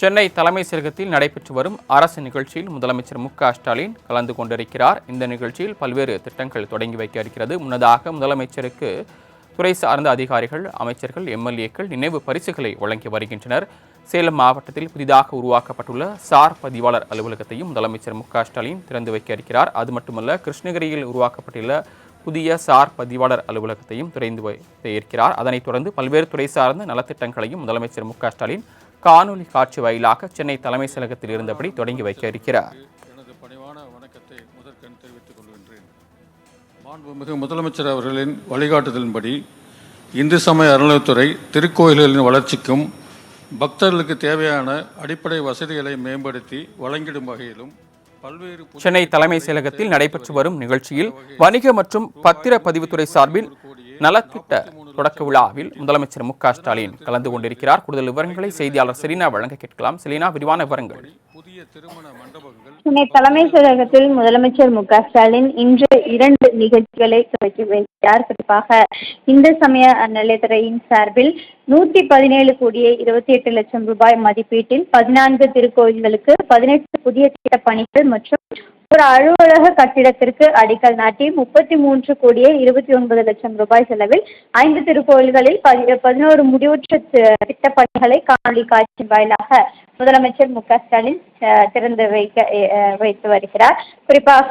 சென்னை தலைமை செயலகத்தில் நடைபெற்று வரும் அரசு நிகழ்ச்சியில் முதலமைச்சர் மு க ஸ்டாலின் கலந்து கொண்டிருக்கிறார். இந்த நிகழ்ச்சியில் பல்வேறு திட்டங்கள் தொடங்கி வைக்க இருக்கிறது. முன்னதாக முதலமைச்சருக்கு துறை சார்ந்த அதிகாரிகள் அமைச்சர்கள் எம்எல்ஏக்கள் நினைவு பரிசுகளை வழங்கி வருகின்றனர். சேலம் மாவட்டத்தில் புதிதாக உருவாக்கப்பட்டுள்ள சார் பதிவாளர் அலுவலகத்தையும் முதலமைச்சர் மு க ஸ்டாலின் திறந்து வைக்க இருக்கிறார். அது மட்டுமல்ல கிருஷ்ணகிரியில் உருவாக்கப்பட்டுள்ள புதிய சார் பதிவாளர் அலுவலகத்தையும் திறந்து வைக்க இருக்கிறார். அதனைத் தொடர்ந்து பல்வேறு துறை சார்ந்த நலத்திட்டங்களையும் முதலமைச்சர் மு க ஸ்டாலின் காணொலி காட்சி வாயிலாக சென்னை தலைமைச் செயலகத்தில் இருந்தபடி தொடங்கி வைக்க இருக்கிறார். எனது பணிவான வணக்கத்தை முதற்கண் தெரிவித்துக் கொள்கின்றேன். மாண்புமிகு முதலமைச்சர் அவர்களின் வழிகாட்டுதலின்படி இந்து சமய அறநிலையத்துறை திருக்கோயில்களின் வளர்ச்சிக்கும் பக்தர்களுக்கு தேவையான அடிப்படை வசதிகளை மேம்படுத்தி வழங்கிடும் வகையிலும் சென்னை தலைமைச் செயலகத்தில் நடைபெற்று வரும் நிகழ்ச்சியில் வணிக மற்றும் பத்திர பதிவுத்துறை சார்பில் நலத்திட்ட தொடக்க விழாவில் முதலமைச்சர் மு ஸ்டாலின் கலந்து கொண்டிருக்கிறார். கூடுதல் விவரங்களை செய்தியாளர் செலினா வழங்க கேட்கலாம். செலினா விரிவான விவரங்கள். சென்னை தலைமை செயலகத்தில் முதலமைச்சர் மு ஸ்டாலின் இன்று இரண்டு நிகழ்ச்சிகளை துவக்கி வைக்கிறார் குறிப்பாக இந்து சமய அறநிலையத்துறையின் சார்பில் நூத்தி பதினேழு கோடியே இருபத்தி எட்டு லட்சம் ரூபாய் மதிப்பீட்டில் பதினான்கு திருக்கோயில்களுக்கு பதினெட்டு புதிய திட்ட பணிகள் மற்றும் ஒரு அலுவலக கட்டிடத்திற்கு அடிக்கல் நாட்டி முப்பத்தி மூன்று கோடியே இருபத்தி ஒன்பது லட்சம் ரூபாய் செலவில் ஐந்து திருக்கோயில்களில் பதி பதினோரு முடிவுற்ற தி- திட்டப் பணிகளை காணொலி காட்சி வாயிலாக முதலமைச்சர் மு க ஸ்டாலின் திறந்து வைக்க வைத்து வருகிறார். குறிப்பாக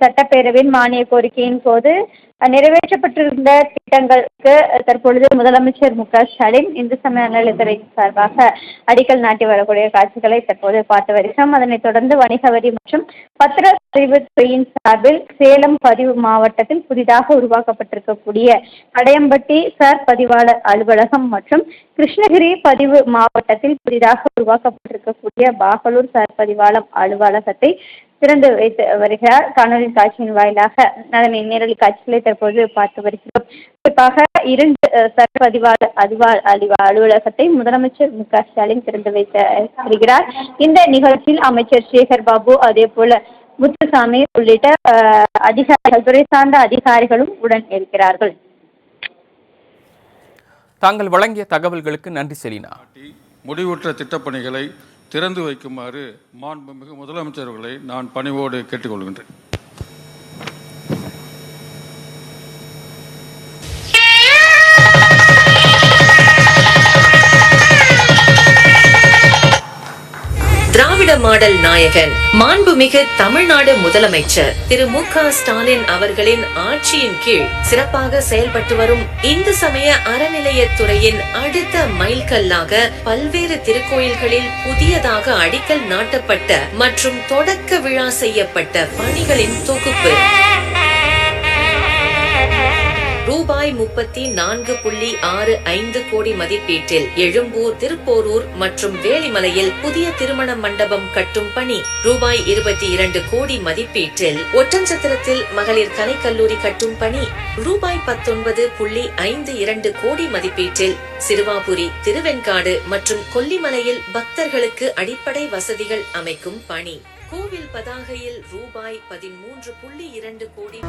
சட்டப்பேரவையின் மானிய கோரிக்கையின் போது நிறைவேற்றப்பட்டிருந்த திட்டங்களுக்கு தற்பொழுது முதலமைச்சர் மு க ஸ்டாலின் இந்து சமய அறநிலையத்துறை சார்பாக அடிக்கல் நாட்டி வரக்கூடிய காட்சிகளை தற்போது பார்த்து வருகிறோம். அதனைத் தொடர்ந்து வணிக வரி மற்றும் பத்திரப்பதிவு துறையின் சார்பில் சேலம் பதிவு மாவட்டத்தில் புதிதாக உருவாக்கப்பட்டிருக்கக்கூடிய கடையம்பட்டி சார் பதிவாளர் அலுவலகம் மற்றும் கிருஷ்ணகிரி பதிவு மாவட்டத்தில் புதிதாக உருவாக்கப்பட்டிருக்கக்கூடிய பாகலூர் சார் பதிவாளம் அலுவலகத்தை திறந்து வைத்து வருகிறார். காணொலி காட்சியின் வாயிலாக அதனை நேரடி காட்சிகளை தற்போது பார்த்து வருகிறோம். குறிப்பாக இரண்டு அஹ், சார் பதிவாளர் அதிவா அலுவ- அலுவலகத்தை முதலமைச்சர் மு க ஸ்டாலின் திறந்து வைத்து வருகிறார். இந்த நிகழ்ச்சியில் அமைச்சர் சேகர் பாபு அதே போல முத்துசாமி உள்ளிட்ட அதிகாரிகள் துறை சார்ந்த அதிகாரிகளும் உடன் இருக்கிறார்கள். தாங்கள் வழங்கிய தகவல்களுக்கு நன்றி செலினா. முடிவுற்ற திட்டப்பணிகளை திறந்து வைக்குமாறு மாண்புமிகு முதலமைச்சர்களை நான் பணிவோடு கேட்டுக்கொள்கின்றேன். திராவிட மாடல் நாயகன் மாண்புமிகு தமிழ்நாடு முதலமைச்சர் திரு மு க ஸ்டாலின் அவர்களின் ஆட்சியின் கீழ் சிறப்பாக செயல்பட்டு வரும் இந்து சமய அறநிலையத்துறையின் அடுத்த மைல்கல்லாக பல்வேறு திருக்கோயில்களில் புதியதாக அடிக்கல் நாட்டப்பட்ட மற்றும் தொடக்க விழா செய்யப்பட்ட பணிகளின் தொகுப்பு. ரூபாய் முப்பத்தி நான்கு புள்ளி ஆறு ஐந்து கோடி மதிப்பீட்டில் எழும்பூர் திருப்போரூர் மற்றும் வேலிமலையில் புதிய திருமண மண்டபம் கட்டும் பணி. ரூபாய் இருபத்தி இரண்டு கோடி மதிப்பீட்டில் ஒற்றஞ்சத்திரத்தில் மகளிர் கலைக்கல்லூரி கட்டும் பணி. ரூபாய் பத்தொன்பது புள்ளி ஐந்து இரண்டு கோடி மதிப்பீட்டில் சிறுவாபுரி திருவெண்காடு மற்றும் கொல்லிமலையில் பக்தர்களுக்கு அடிப்படை வசதிகள் அமைக்கும் பணி. கோவில் பதாகையில் ரூபாய் பதிமூன்று புள்ளி இரண்டு கோடி